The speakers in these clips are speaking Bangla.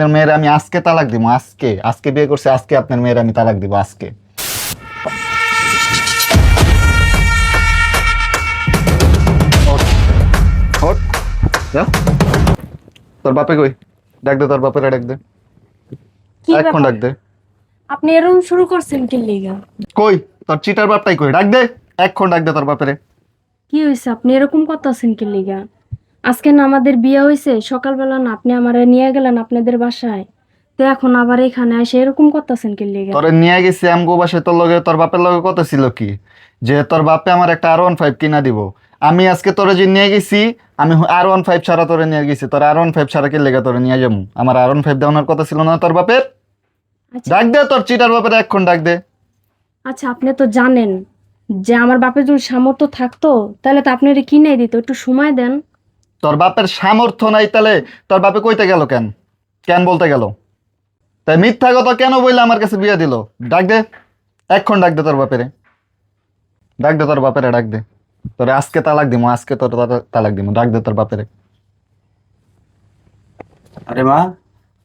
আপনার মেয়ের আমি আজকে তালাক দিব আজকে আজকে বিয়ে করছে আজকে আপনার মেয়ের আমি তালাক দিব আজকে। তোর বাপে কই? ডাক দে তোর বাপেরা ডাক দে। কি এখন ডাক দে। আপনি এরকম শুরু করছেন কি লিগা? কই? তোর চিটার বাপটাই কই? ডাক দে। এখন ডাক দে তোর বাপেরে। কি হয়েছে আপনি এরকম করতেছেন কি লিগা? আজকে না আমাদের বিয়ে হয়েছে সকালবেলা না আপনি আমারে নিয়ে গেলেন আপনাদের বাসায়। তো এখন আবার এখানে এসে এরকম করতেছেন কি লিগা? তোরে নিয়ে গেছি আমগো বাসে তোর লগে তোর বাপের লগে কত ছিল কি? যে তোর বাপে আমার একটা আর ওয়ান ফাইভ কিনা দিব। আমি আজকে তোরে যে নিয়ে গেছি আমি আর ওয়ান ফাইভ ছাড়া তোরে নিয়ে গেছি। তোর আর ওয়ান ফাইভ ছাড়া কি লেগে তোরে নিয়ে যাব? আমার আর ওয়ান ফাইভ দেওয়ার কথা ছিল না তোর বাপের? আচ্ছা। ডাক দে তোর চিটার বাপের এখন ডাক দে। আচ্ছা আপনি তো জানেন যে আমার বাপের যদি সামর্থ্য থাকতো তাহলে তো আপনি কিনে দিত। একটু সময় দেন। তোর বাপের সামর্থ্য নাই তাহলে তোর বাপে কইতে গেল কেন? কেন বলতে গেল? তাই মিথ্যা কথা কেন বইলে আমার কাছে বিয়ে দিল? ডাক দে। এখন ডাক দে তোর বাপেরে। ডাক দে তোর বাপেরে ডাক দে। তোরে আজকে তালাক দিমু আজকে তোর তালাক দিমু। ডাক দে তোর বাপেরে। আরে মা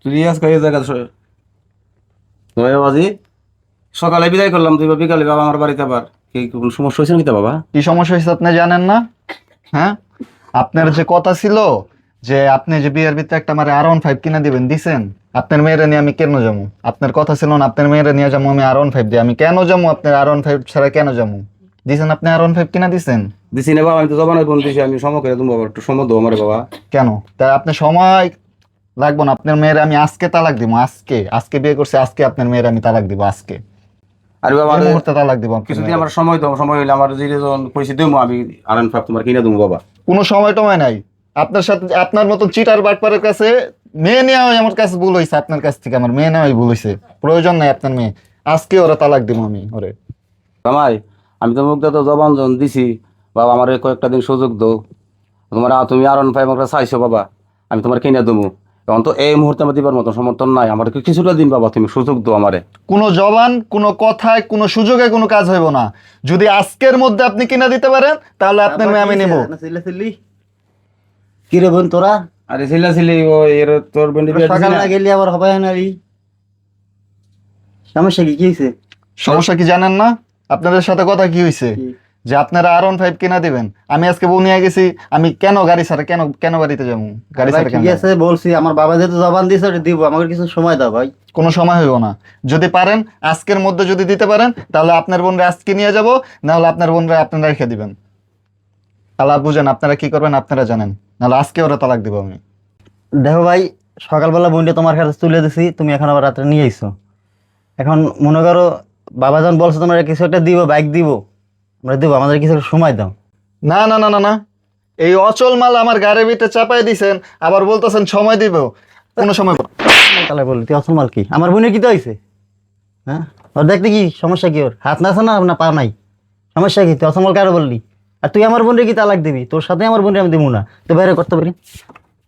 তুই আজকে এই জায়গা বাবাজি সকালে বিদায় করলাম তুই বিকালে বাবা আমার বাড়িতে আবার। কি কোনো সমস্যা হয়েছে নাকি বাবা? কি সমস্যা হয়েছে আপনি জানেন না? হ্যাঁ? আপনার যে কথা ছিল যে আপনি যে বিয়ের ভিতরে একটা আমার আর ওয়ান ফাইভ কিনা দিবেন দিছেন? আপনার মেয়েরা নিয়ে আমি কেন যাব? আপনার কথা ছিল না আপনার মেয়েরা নিয়ে যাব আমি আর ওয়ান ফাইভ দিয়ে। আমি কেন যাব আপনার আর ওয়ান ফাইভ ছাড়া কেন যাব? দিছেন আপনি আর ওয়ান ফাইভ কিনা দিছেন? দিছি না বাবা আমি তো জবানের বোন দিছি আমি সময় করে তুমি বাবা একটু সময় দেবো আমার বাবা। কেন? তাই আপনি সময় লাগবো না আপনার মেয়ের আমি আজকে তালাক দিব আজকে। আজকে বিয়ে করছি আজকে আপনার মেয়ের আমি তালাক দিব আজকে। আরে বাবা মুহূর্তে তালাক দিব কিছুদিন আমার সময় দাও সময় হইলে আমার যে পয়সা দেবো আমি আর ফাইভ তোমার কিনে দেবো বাবা। কোনো সময় টময় নাই। আপনার সাথে আপনার মতন চিটার বাটপারের কাছে মেয়ে নেওয়া আমার কাছে ভুল হয়েছে আপনার কাছ থেকে আমার মেয়ে নেওয়াই ভুল হয়েছে প্রয়োজন নাই আপনার মেয়ে। আজকে ওরা তালাক দিব আমি, ওরে। জামাই, আমি তো মুখ তো জবান জন দিছি। বাবা, আমার কয়েকটা দিন সুযোগ দো তোমার তুমি আর ফাইভ আমার চাইছো, বাবা। আমি তোমার কিনে দেবো। এখন তো এই মুহূর্তে আমার দিবার মতো সমর্থন নাই। আমার কিছুটা দিন বাবা তুমি সুযোগ দাও আমারে। কোনো জবান কোনো কথায় কোনো সুযোগে কোনো কাজ হইব না। যদি আজকের মধ্যে আপনি কিনা দিতে পারেন তাহলে আপনার মেয়ে আমি নেব। কি রে বোন তোরা? আরে ছিলা ছিলি ও এর তোর বেন্ডি সকাল না? গেলি আবার হবে না রি। সমস্যা কি কি হয়েছে সমস্যা কি জানেন না? আপনাদের সাথে কথা কি হয়েছে কি? যে আপনারা আর ওয়ান ফাইভ কিনা দিবেন। আমি আজকে বউ নিয়ে গেছি আমি কেন গাড়ি ছাড়া কেন কেন গাড়িতে যাব? গাড়ি ছাড়া ঠিক আছে বলছি আমার বাবা যেহেতু জবান দিয়েছে ওটা দিব আমাকে কিছু সময় দাও ভাই। কোনো সময় হইব না। যদি পারেন আজকের মধ্যে যদি দিতে পারেন তাহলে আপনার বোনরা আজকে নিয়ে যাব নাহলে আপনার বোনরা আপনারা রেখে দিবেন। তাহলে বুঝেন আপনারা কি করবেন আপনারা জানেন। নাহলে আজকে ওরা তালাক দিব আমি। দেখো ভাই সকালবেলা বোনটা তোমার কাছে তুলে দিছি তুমি এখন আবার রাত্রে নিয়ে আইছো। এখন মনে করো বাবা যখন বলছো তোমরা কিছু একটা দিব বাইক দিব। আমরা দিব আমাদের কিছু সময় দাও। না না না না না। এই অচল মাল আমার গাড়ির ভিতরে চাপাই দিছেন আবার বলতেছেন সময় দিব। কোনো সময় তাহলে বললি তুই অসল মাল কি? আমার বোনের কি তো হয়েছে হ্যাঁ? ওর দেখতে কি সমস্যা কি ওর? হাত না আছে না না পা নাই? সমস্যা কি? তুই অসম্মাল কারও বললি? আর তুই আমার বোনের কি তালাক দিবি? তোর সাথে আমার বোনের আমি দিব না। তো বাইরে করতে পারি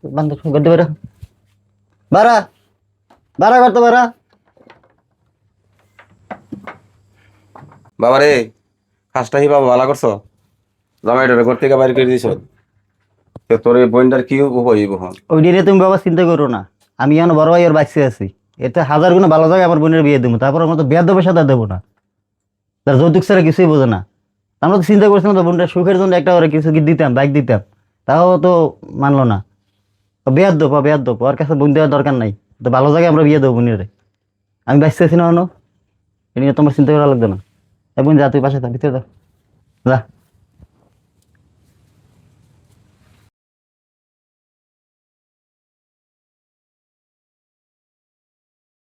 বান্ধব করতে পারে বারা বারা করতে পারা বাবা রে কাজটা হি বাবা ভালো করছ? জামাইটারে ঘর থেকে বাইরে করে দিছ? তোর এই বোনটার কি হইব হন ওই নিয়ে তুমি বাবা চিন্তা করো না। আমি এখন বড় ভাই ওর বাঁচতে আছি। এতে হাজার গুণে ভালো জায়গায় আমার বোনের বিয়ে দেবো। তারপর আমার তো বিয়ার দেবো সাথে দেবো না। তার যৌতুক ছাড়া কিছুই বোঝে না। আমরা তো চিন্তা করছিলাম তো বোনটা সুখের জন্য একটা ওরা কিছু দিতাম বাইক দিতাম। তাও তো মানলো না। বিয়ার দেবো বিয়ার দেবো। ওর কাছে বোন দেওয়ার দরকার নাই। তো ভালো জায়গায় আমরা বিয়ে দেবো বোনের। আমি বাঁচতে আছি না অন্য। এ নিয়ে তোমার চিন্তা করা লাগবে না। এ বোন যা তুই পাশে থাক ভিতরে যা।